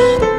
Herkese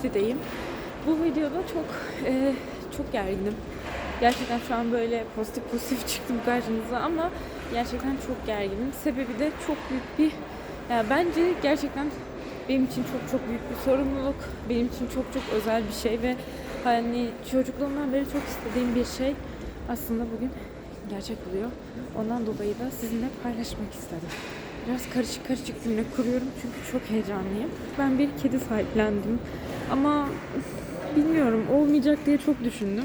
Aşti'deyim. Bu videoda çok e, çok gerginim. Gerçekten şu an böyle pozitif pozitif çıktım karşınıza ama gerçekten çok gerginim. Sebebi de çok büyük bir ya bence gerçekten benim için çok çok büyük bir sorumluluk. Benim için çok çok özel bir şey ve hani çocukluğumdan beri çok istediğim bir şey aslında bugün gerçek oluyor. Ondan dolayı da sizinle paylaşmak istedim. Biraz karışık karışık cümle kuruyorum çünkü çok heyecanlıyım. Ben bir kedi sahiplendim ama bilmiyorum olmayacak diye çok düşündüm.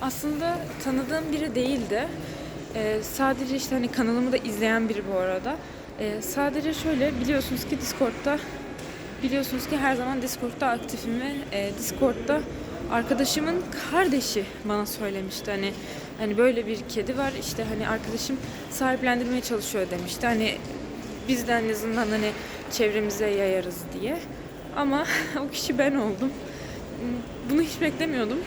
Aslında tanıdığım biri değildi. Ee, sadece işte hani kanalımı da izleyen biri bu arada. Ee, sadece şöyle biliyorsunuz ki Discord'da biliyorsunuz ki her zaman Discord'da aktifim ve e, Discord'da arkadaşımın kardeşi bana söylemişti hani hani böyle bir kedi var işte hani arkadaşım sahiplendirmeye çalışıyor demişti hani biz de en azından hani çevremize yayarız diye ama o kişi ben oldum bunu hiç beklemiyordum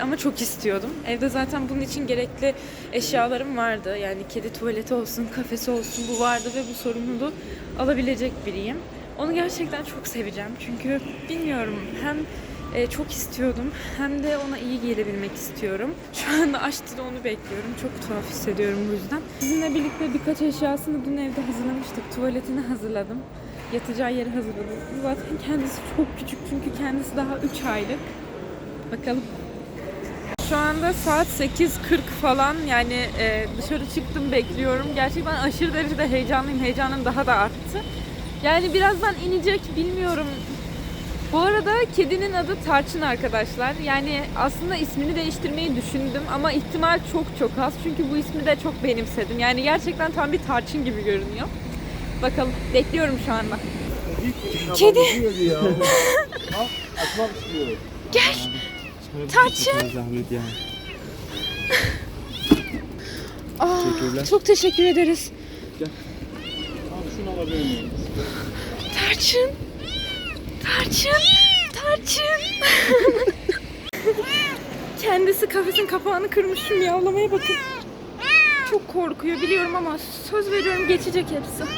ama çok istiyordum. Evde zaten bunun için gerekli eşyalarım vardı. Yani kedi tuvaleti olsun, kafesi olsun bu vardı ve bu sorumluluğu alabilecek biriyim. Onu gerçekten çok seveceğim. Çünkü bilmiyorum hem e, çok istiyordum hem de ona iyi gelebilmek istiyorum. Şu anda açtı onu bekliyorum. Çok tuhaf hissediyorum bu yüzden. Sizinle birlikte birkaç eşyasını dün evde hazırlamıştık. Tuvaletini hazırladım. Yatacağı yeri hazırladım. Zaten kendisi çok küçük çünkü kendisi daha 3 aylık. Bakalım. Şu anda saat 8.40 falan yani e, dışarı çıktım bekliyorum. Gerçekten aşırı derecede heyecanlıyım. Heyecanım daha da arttı. Yani birazdan inecek bilmiyorum. Bu arada kedinin adı Tarçın arkadaşlar. Yani aslında ismini değiştirmeyi düşündüm ama ihtimal çok çok az. Çünkü bu ismi de çok benimsedim. Yani gerçekten tam bir tarçın gibi görünüyor. Bakalım bekliyorum şu anda. Kedi. istiyor. Tarçın. Zahmet ya. Aa, çok teşekkür ederiz. Al şunu alabilir miyim? Tarçın. Tarçın. Tarçın. Kendisi kafesin kapağını kırmış şu miyavlamaya bakın. Çok korkuyor biliyorum ama söz veriyorum geçecek hepsi.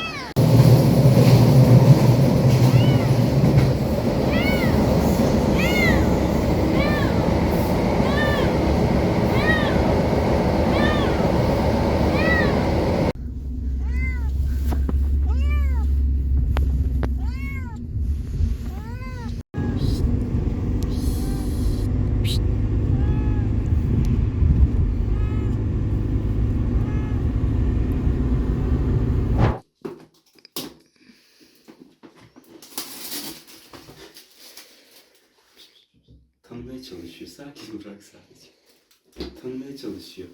Çalışıyor. Sakin bırak sadece. Tanımaya çalışıyor.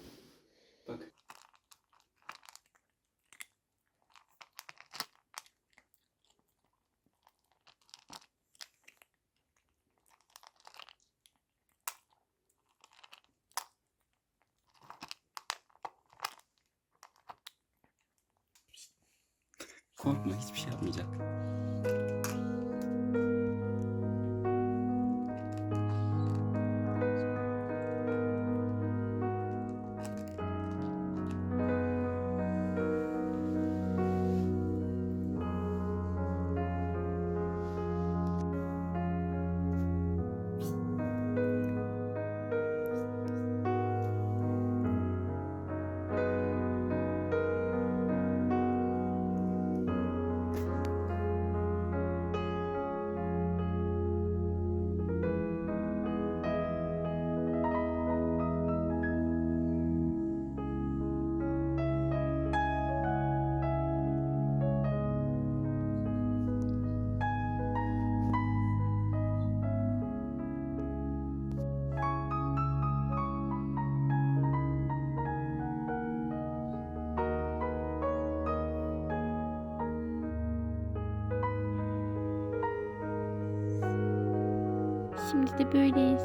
Şimdi de böyleyiz.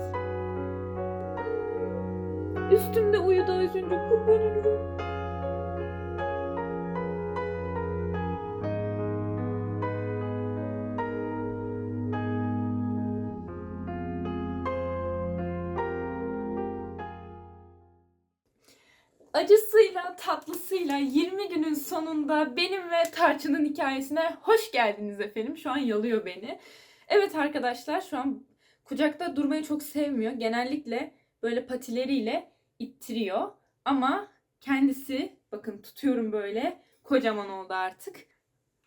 Üstümde uyudu az önce kurban olurum. Acısıyla tatlısıyla 20 günün sonunda benim ve Tarçın'ın hikayesine hoş geldiniz efendim. Şu an yalıyor beni. Evet arkadaşlar şu an kucakta durmayı çok sevmiyor. Genellikle böyle patileriyle ittiriyor. Ama kendisi bakın tutuyorum böyle kocaman oldu artık.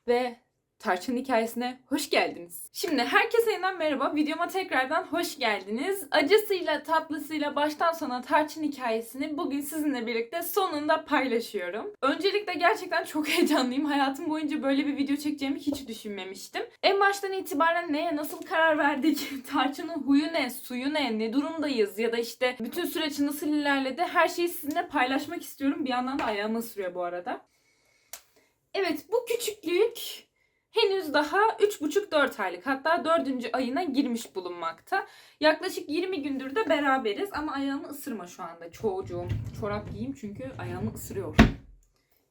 Ve Tarçın hikayesine hoş geldiniz. Şimdi herkese yeniden merhaba. Videoma tekrardan hoş geldiniz. Acısıyla tatlısıyla baştan sona Tarçın hikayesini bugün sizinle birlikte sonunda paylaşıyorum. Öncelikle gerçekten çok heyecanlıyım. Hayatım boyunca böyle bir video çekeceğimi hiç düşünmemiştim. En baştan itibaren neye nasıl karar verdik? Tarçın'ın huyu ne, suyu ne, ne durumdayız ya da işte bütün süreç nasıl ilerledi her şeyi sizinle paylaşmak istiyorum. Bir yandan da ayağımı ısırıyor bu arada. Evet bu küçüklük henüz daha 3,5-4 aylık hatta 4. ayına girmiş bulunmakta. Yaklaşık 20 gündür de beraberiz ama ayağımı ısırma şu anda çocuğum. Çorap giyeyim çünkü ayağımı ısırıyor.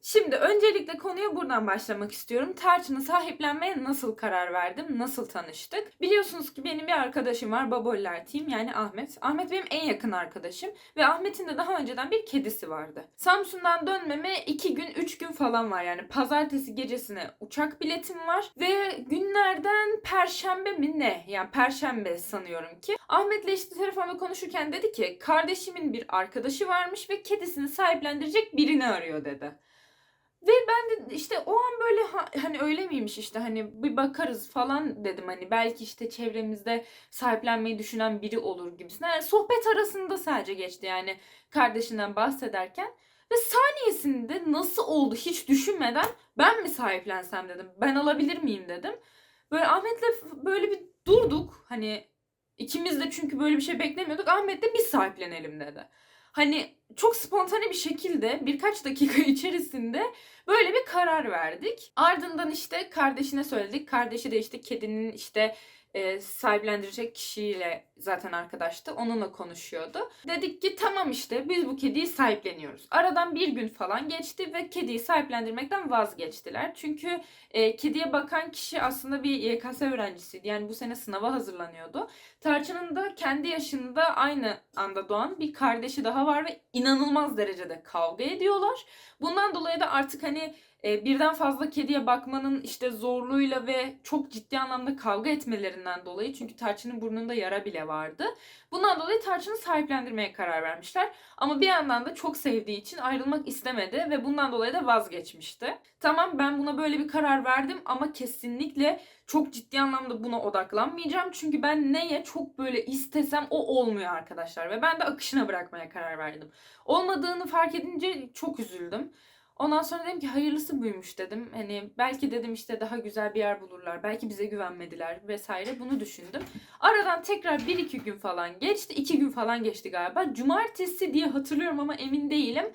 Şimdi öncelikle konuya buradan başlamak istiyorum. Tarçın'ı sahiplenmeye nasıl karar verdim? Nasıl tanıştık? Biliyorsunuz ki benim bir arkadaşım var. Baboller Team yani Ahmet. Ahmet benim en yakın arkadaşım. Ve Ahmet'in de daha önceden bir kedisi vardı. Samsun'dan dönmeme 2 gün 3 gün falan var. Yani pazartesi gecesine uçak biletim var. Ve günlerden perşembe mi ne? Yani perşembe sanıyorum ki. Ahmet'le işte telefonda konuşurken dedi ki kardeşimin bir arkadaşı varmış ve kedisini sahiplendirecek birini arıyor dedi. Ve ben de işte o an böyle ha- hani öyle miymiş işte hani bir bakarız falan dedim hani belki işte çevremizde sahiplenmeyi düşünen biri olur gibisinden. Yani sohbet arasında sadece geçti yani kardeşinden bahsederken. Ve saniyesinde nasıl oldu hiç düşünmeden ben mi sahiplensem dedim. Ben alabilir miyim dedim. Böyle Ahmet'le böyle bir durduk. Hani ikimiz de çünkü böyle bir şey beklemiyorduk. Ahmet de biz sahiplenelim dedi. Hani çok spontane bir şekilde birkaç dakika içerisinde böyle bir karar verdik. Ardından işte kardeşine söyledik. Kardeşi de işte kedinin işte e, sahiplendirecek kişiyle zaten arkadaştı. Onunla konuşuyordu. Dedik ki tamam işte biz bu kediyi sahipleniyoruz. Aradan bir gün falan geçti ve kediyi sahiplendirmekten vazgeçtiler. Çünkü e, kediye bakan kişi aslında bir YKS öğrencisiydi. Yani bu sene sınava hazırlanıyordu. Tarçın'ın da kendi yaşında aynı anda doğan bir kardeşi daha var ve inanılmaz derecede kavga ediyorlar. Bundan dolayı da artık hani e, birden fazla kediye bakmanın işte zorluğuyla ve çok ciddi anlamda kavga etmelerinden dolayı çünkü Tarçın'ın burnunda yara bile vardı. Bundan dolayı Tarçın'ı sahiplendirmeye karar vermişler. Ama bir yandan da çok sevdiği için ayrılmak istemedi ve bundan dolayı da vazgeçmişti. Tamam ben buna böyle bir karar verdim ama kesinlikle çok ciddi anlamda buna odaklanmayacağım. Çünkü ben neye çok böyle istesem o olmuyor arkadaşlar ve ben de akışına bırakmaya karar verdim. Olmadığını fark edince çok üzüldüm. Ondan sonra dedim ki hayırlısı buymuş dedim. Hani belki dedim işte daha güzel bir yer bulurlar. Belki bize güvenmediler vesaire bunu düşündüm. Aradan tekrar 1-2 gün falan geçti. 2 gün falan geçti galiba. Cumartesi diye hatırlıyorum ama emin değilim.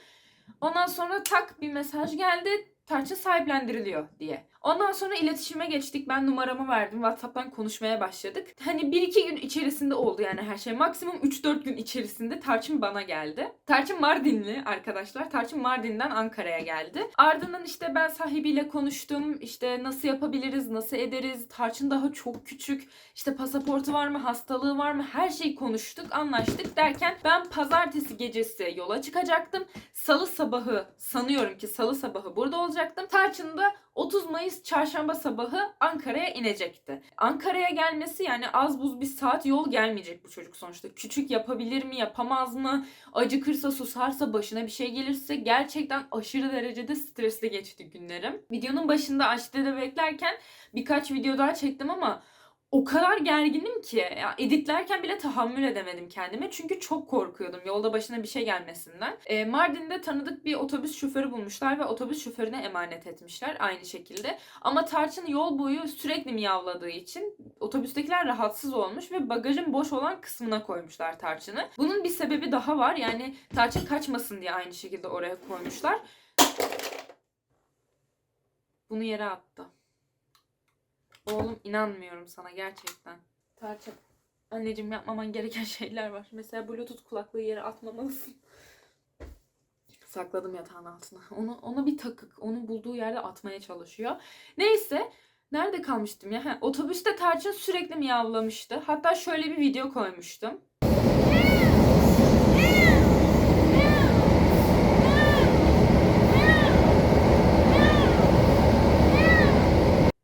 Ondan sonra tak bir mesaj geldi. Tarçın sahiplendiriliyor diye. Ondan sonra iletişime geçtik. Ben numaramı verdim. WhatsApp'tan konuşmaya başladık. Hani 1-2 gün içerisinde oldu yani her şey. Maksimum 3-4 gün içerisinde Tarçın bana geldi. Tarçın Mardinli arkadaşlar. Tarçın Mardin'den Ankara'ya geldi. Ardından işte ben sahibiyle konuştum. İşte nasıl yapabiliriz, nasıl ederiz. Tarçın daha çok küçük. İşte pasaportu var mı, hastalığı var mı? Her şeyi konuştuk, anlaştık derken ben pazartesi gecesi yola çıkacaktım. Salı sabahı sanıyorum ki salı sabahı burada olacaktım. Tarçın da 30 Mayıs çarşamba sabahı Ankara'ya inecekti. Ankara'ya gelmesi yani az buz bir saat yol gelmeyecek bu çocuk sonuçta. Küçük yapabilir mi yapamaz mı? Acıkırsa susarsa başına bir şey gelirse gerçekten aşırı derecede stresli geçti günlerim. Videonun başında Aşte'de beklerken birkaç video daha çektim ama o kadar gerginim ki ya editlerken bile tahammül edemedim kendime. Çünkü çok korkuyordum yolda başına bir şey gelmesinden. E, Mardin'de tanıdık bir otobüs şoförü bulmuşlar ve otobüs şoförüne emanet etmişler aynı şekilde. Ama Tarçın yol boyu sürekli miyavladığı için otobüstekiler rahatsız olmuş ve bagajın boş olan kısmına koymuşlar Tarçın'ı. Bunun bir sebebi daha var. Yani Tarçın kaçmasın diye aynı şekilde oraya koymuşlar. Bunu yere attı. Oğlum inanmıyorum sana gerçekten. Tarçın. Anneciğim yapmaman gereken şeyler var. Mesela bluetooth kulaklığı yere atmamalısın. Sakladım yatağın altına. Onu ona bir takık. Onu bulduğu yerde atmaya çalışıyor. Neyse. Nerede kalmıştım ya? Ha, otobüste Tarçın sürekli miyavlamıştı. Hatta şöyle bir video koymuştum.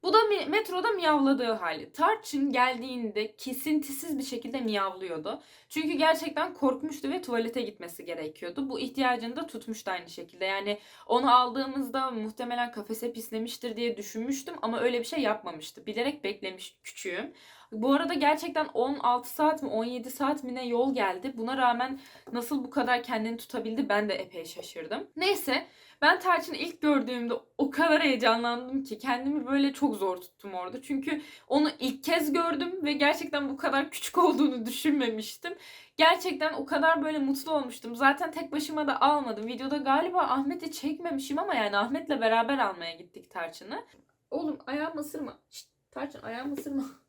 Bu da mi- metroda miyavladığı hali. Tarçın geldiğinde kesintisiz bir şekilde miyavlıyordu. Çünkü gerçekten korkmuştu ve tuvalete gitmesi gerekiyordu. Bu ihtiyacını da tutmuştu aynı şekilde. Yani onu aldığımızda muhtemelen kafese pislemiştir diye düşünmüştüm ama öyle bir şey yapmamıştı. Bilerek beklemiş küçüğüm. Bu arada gerçekten 16 saat mi 17 saat mi ne yol geldi. Buna rağmen nasıl bu kadar kendini tutabildi ben de epey şaşırdım. Neyse ben Tarçın'ı ilk gördüğümde o kadar heyecanlandım ki kendimi böyle çok zor tuttum orada. Çünkü onu ilk kez gördüm ve gerçekten bu kadar küçük olduğunu düşünmemiştim. Gerçekten o kadar böyle mutlu olmuştum. Zaten tek başıma da almadım. Videoda galiba Ahmet'i çekmemişim ama yani Ahmet'le beraber almaya gittik Tarçın'ı. Oğlum ayağımı ısırma. Şşt, Tarçın ayağımı ısırma.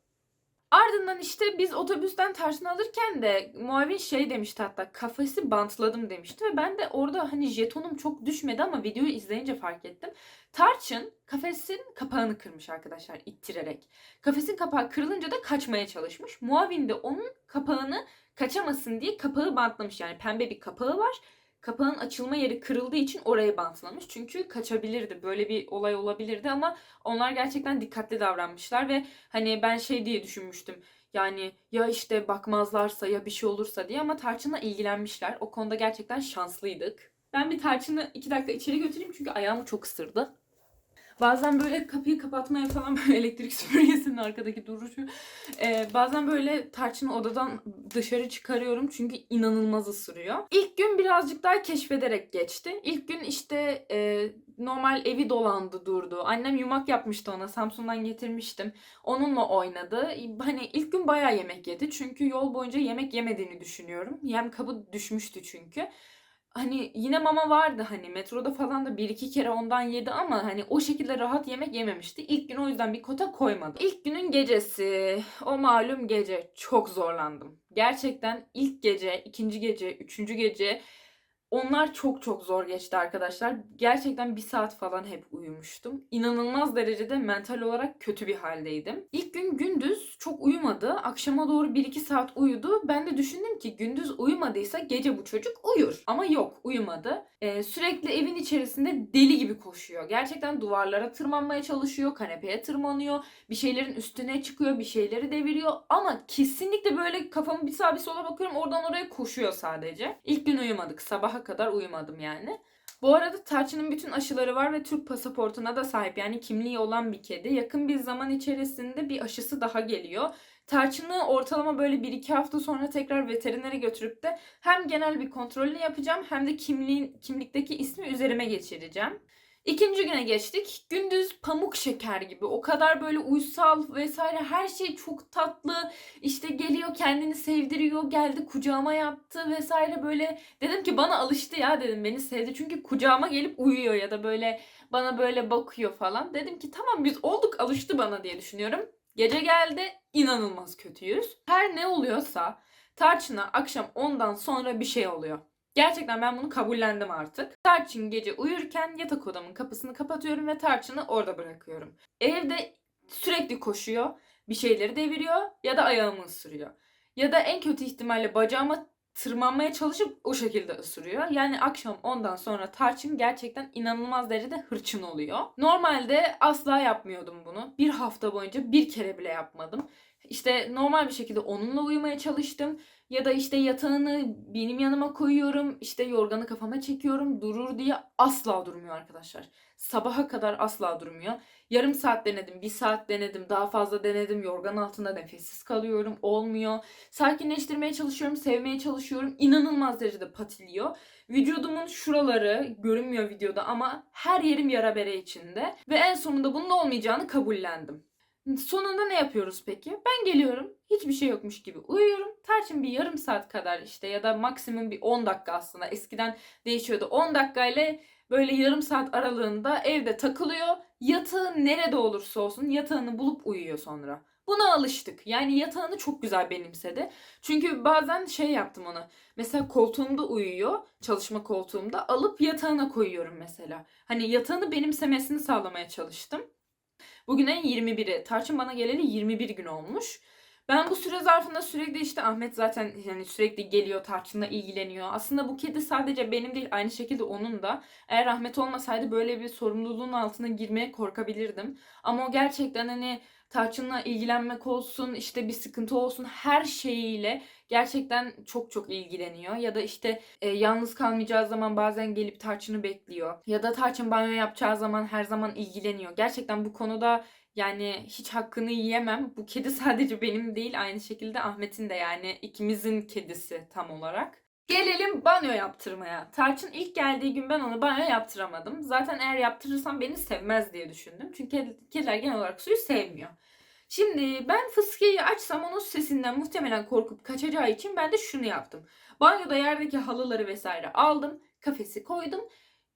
Ardından işte biz otobüsten Tarçın alırken de muavin şey demişti hatta kafesi bantladım demişti ve ben de orada hani jetonum çok düşmedi ama videoyu izleyince fark ettim. Tarçın kafesin kapağını kırmış arkadaşlar ittirerek. Kafesin kapağı kırılınca da kaçmaya çalışmış. Muavin de onun kapağını kaçamasın diye kapağı bantlamış yani pembe bir kapağı var. Kapağın açılma yeri kırıldığı için orayı bantlamış. Çünkü kaçabilirdi. Böyle bir olay olabilirdi ama onlar gerçekten dikkatli davranmışlar ve hani ben şey diye düşünmüştüm. Yani ya işte bakmazlarsa ya bir şey olursa diye ama Tarçın'la ilgilenmişler. O konuda gerçekten şanslıydık. Ben bir Tarçın'ı iki dakika içeri götüreyim çünkü ayağımı çok ısırdı. Bazen böyle kapıyı kapatmaya falan böyle elektrik süpürgesinin arkadaki duruşu. Ee, bazen böyle tarçını odadan dışarı çıkarıyorum çünkü inanılmaz ısırıyor. İlk gün birazcık daha keşfederek geçti. İlk gün işte e, normal evi dolandı durdu. Annem yumak yapmıştı ona. Samsun'dan getirmiştim. Onunla oynadı. Hani ilk gün bayağı yemek yedi. Çünkü yol boyunca yemek yemediğini düşünüyorum. Yem kabı düşmüştü çünkü hani yine mama vardı hani metroda falan da bir iki kere ondan yedi ama hani o şekilde rahat yemek yememişti. İlk gün o yüzden bir kota koymadım. İlk günün gecesi o malum gece çok zorlandım. Gerçekten ilk gece, ikinci gece, üçüncü gece onlar çok çok zor geçti arkadaşlar. Gerçekten bir saat falan hep uyumuştum. İnanılmaz derecede mental olarak kötü bir haldeydim. İlk gün gündüz çok uyumadı. Akşama doğru 1-2 saat uyudu. Ben de düşündüm ki gündüz uyumadıysa gece bu çocuk uyur. Ama yok uyumadı. Ee, sürekli evin içerisinde deli gibi koşuyor. Gerçekten duvarlara tırmanmaya çalışıyor. Kanepeye tırmanıyor. Bir şeylerin üstüne çıkıyor. Bir şeyleri deviriyor. Ama kesinlikle böyle kafamı bir sağa bir sola bakıyorum. Oradan oraya koşuyor sadece. İlk gün uyumadık. Sabaha kadar uyumadım yani. Bu arada Tarçın'ın bütün aşıları var ve Türk pasaportuna da sahip. Yani kimliği olan bir kedi. Yakın bir zaman içerisinde bir aşısı daha geliyor. Tarçın'ı ortalama böyle 1-2 hafta sonra tekrar veterinere götürüp de hem genel bir kontrolünü yapacağım hem de kimliğin, kimlikteki ismi üzerime geçireceğim. İkinci güne geçtik. Gündüz pamuk şeker gibi. O kadar böyle uysal vesaire her şey çok tatlı. İşte geliyor kendini sevdiriyor. Geldi kucağıma yattı vesaire böyle. Dedim ki bana alıştı ya dedim beni sevdi. Çünkü kucağıma gelip uyuyor ya da böyle bana böyle bakıyor falan. Dedim ki tamam biz olduk alıştı bana diye düşünüyorum. Gece geldi inanılmaz kötüyüz. Her ne oluyorsa Tarçın'a akşam 10'dan sonra bir şey oluyor. Gerçekten ben bunu kabullendim artık. Tarçın gece uyurken yatak odamın kapısını kapatıyorum ve Tarçın'ı orada bırakıyorum. Evde sürekli koşuyor, bir şeyleri deviriyor ya da ayağımı ısırıyor. Ya da en kötü ihtimalle bacağıma tırmanmaya çalışıp o şekilde ısırıyor. Yani akşam ondan sonra tarçın gerçekten inanılmaz derecede hırçın oluyor. Normalde asla yapmıyordum bunu. Bir hafta boyunca bir kere bile yapmadım. İşte normal bir şekilde onunla uyumaya çalıştım. Ya da işte yatağını benim yanıma koyuyorum. işte yorganı kafama çekiyorum. Durur diye asla durmuyor arkadaşlar. Sabaha kadar asla durmuyor. Yarım saat denedim, bir saat denedim, daha fazla denedim. Yorgan altında nefessiz kalıyorum. Olmuyor. Sakinleştirmeye çalışıyorum, sevmeye çalışıyorum. İnanılmaz derecede patiliyor. Vücudumun şuraları görünmüyor videoda ama her yerim yara bere içinde. Ve en sonunda bunun olmayacağını kabullendim. Sonunda ne yapıyoruz peki? Ben geliyorum. Hiçbir şey yokmuş gibi uyuyorum. Tarçın bir yarım saat kadar işte ya da maksimum bir 10 dakika aslında. Eskiden değişiyordu. 10 dakikayla böyle yarım saat aralığında evde takılıyor. Yatağı nerede olursa olsun yatağını bulup uyuyor sonra. Buna alıştık. Yani yatağını çok güzel benimsedi. Çünkü bazen şey yaptım ona. Mesela koltuğumda uyuyor. Çalışma koltuğumda. Alıp yatağına koyuyorum mesela. Hani yatağını benimsemesini sağlamaya çalıştım. Bugün en 21'i. Tarçın bana geleli 21 gün olmuş. Ben bu süre zarfında sürekli işte Ahmet zaten yani sürekli geliyor Tarçın'la ilgileniyor. Aslında bu kedi sadece benim değil aynı şekilde onun da. Eğer Ahmet olmasaydı böyle bir sorumluluğun altına girmeye korkabilirdim. Ama o gerçekten hani Tarçın'la ilgilenmek olsun, işte bir sıkıntı olsun her şeyiyle gerçekten çok çok ilgileniyor. Ya da işte e, yalnız kalmayacağı zaman bazen gelip Tarçın'ı bekliyor. Ya da Tarçın banyo yapacağı zaman her zaman ilgileniyor. Gerçekten bu konuda yani hiç hakkını yiyemem. Bu kedi sadece benim değil aynı şekilde Ahmet'in de yani ikimizin kedisi tam olarak. Gelelim banyo yaptırmaya. Tarçın ilk geldiği gün ben onu banyo yaptıramadım. Zaten eğer yaptırırsam beni sevmez diye düşündüm. Çünkü ked- kediler genel olarak suyu sevmiyor. Şimdi ben fıskiyeyi açsam onun sesinden muhtemelen korkup kaçacağı için ben de şunu yaptım. Banyoda yerdeki halıları vesaire aldım. Kafesi koydum.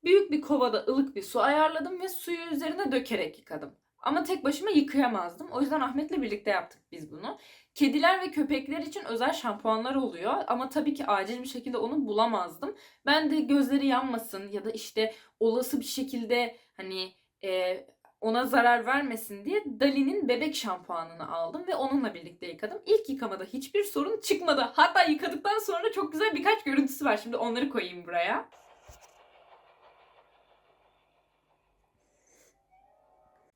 Büyük bir kovada ılık bir su ayarladım ve suyu üzerine dökerek yıkadım. Ama tek başıma yıkayamazdım. O yüzden Ahmet'le birlikte yaptık biz bunu. Kediler ve köpekler için özel şampuanlar oluyor. Ama tabii ki acil bir şekilde onu bulamazdım. Ben de gözleri yanmasın ya da işte olası bir şekilde hani e, ona zarar vermesin diye Dali'nin bebek şampuanını aldım ve onunla birlikte yıkadım. İlk yıkamada hiçbir sorun çıkmadı. Hatta yıkadıktan sonra çok güzel birkaç görüntüsü var. Şimdi onları koyayım buraya.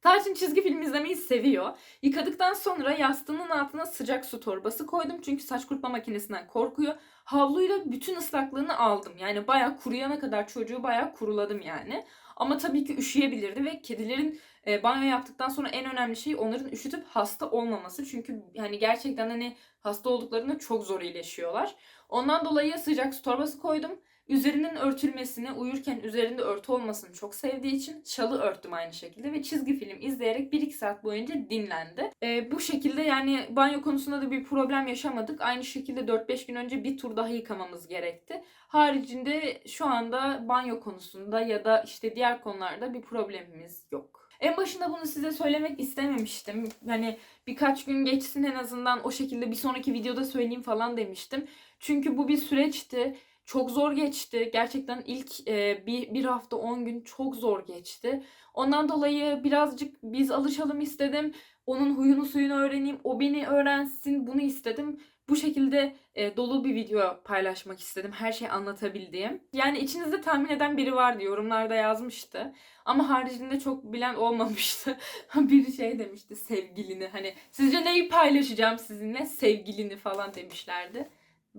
Tarçın çizgi film izlemeyi seviyor. Yıkadıktan sonra yastığının altına sıcak su torbası koydum. Çünkü saç kurutma makinesinden korkuyor. Havluyla bütün ıslaklığını aldım. Yani bayağı kuruyana kadar çocuğu bayağı kuruladım yani. Ama tabii ki üşüyebilirdi ve kedilerin e, banyo yaptıktan sonra en önemli şey onların üşütüp hasta olmaması. Çünkü yani gerçekten hani hasta olduklarında çok zor iyileşiyorlar. Ondan dolayı sıcak su torbası koydum. Üzerinin örtülmesini, uyurken üzerinde örtü olmasını çok sevdiği için şalı örttüm aynı şekilde ve çizgi film izleyerek 1-2 saat boyunca dinlendi. Ee, bu şekilde yani banyo konusunda da bir problem yaşamadık. Aynı şekilde 4-5 gün önce bir tur daha yıkamamız gerekti. Haricinde şu anda banyo konusunda ya da işte diğer konularda bir problemimiz yok. En başında bunu size söylemek istememiştim. Hani birkaç gün geçsin en azından o şekilde bir sonraki videoda söyleyeyim falan demiştim. Çünkü bu bir süreçti. Çok zor geçti. Gerçekten ilk e, bir, bir hafta 10 gün çok zor geçti. Ondan dolayı birazcık biz alışalım istedim. Onun huyunu suyunu öğreneyim. O beni öğrensin. Bunu istedim. Bu şekilde e, dolu bir video paylaşmak istedim. Her şeyi anlatabildiğim. Yani içinizde tahmin eden biri vardı. Yorumlarda yazmıştı. Ama haricinde çok bilen olmamıştı. Biri şey demişti sevgilini. Hani sizce neyi paylaşacağım sizinle? Sevgilini falan demişlerdi.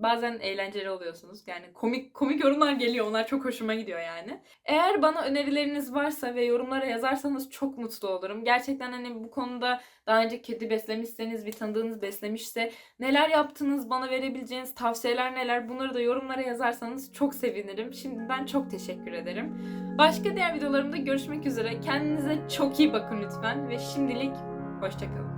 Bazen eğlenceli oluyorsunuz. Yani komik komik yorumlar geliyor. Onlar çok hoşuma gidiyor yani. Eğer bana önerileriniz varsa ve yorumlara yazarsanız çok mutlu olurum. Gerçekten hani bu konuda daha önce kedi beslemişseniz, bir tanıdığınız beslemişse neler yaptınız, bana verebileceğiniz tavsiyeler neler bunları da yorumlara yazarsanız çok sevinirim. Şimdiden çok teşekkür ederim. Başka diğer videolarımda görüşmek üzere. Kendinize çok iyi bakın lütfen ve şimdilik hoşçakalın.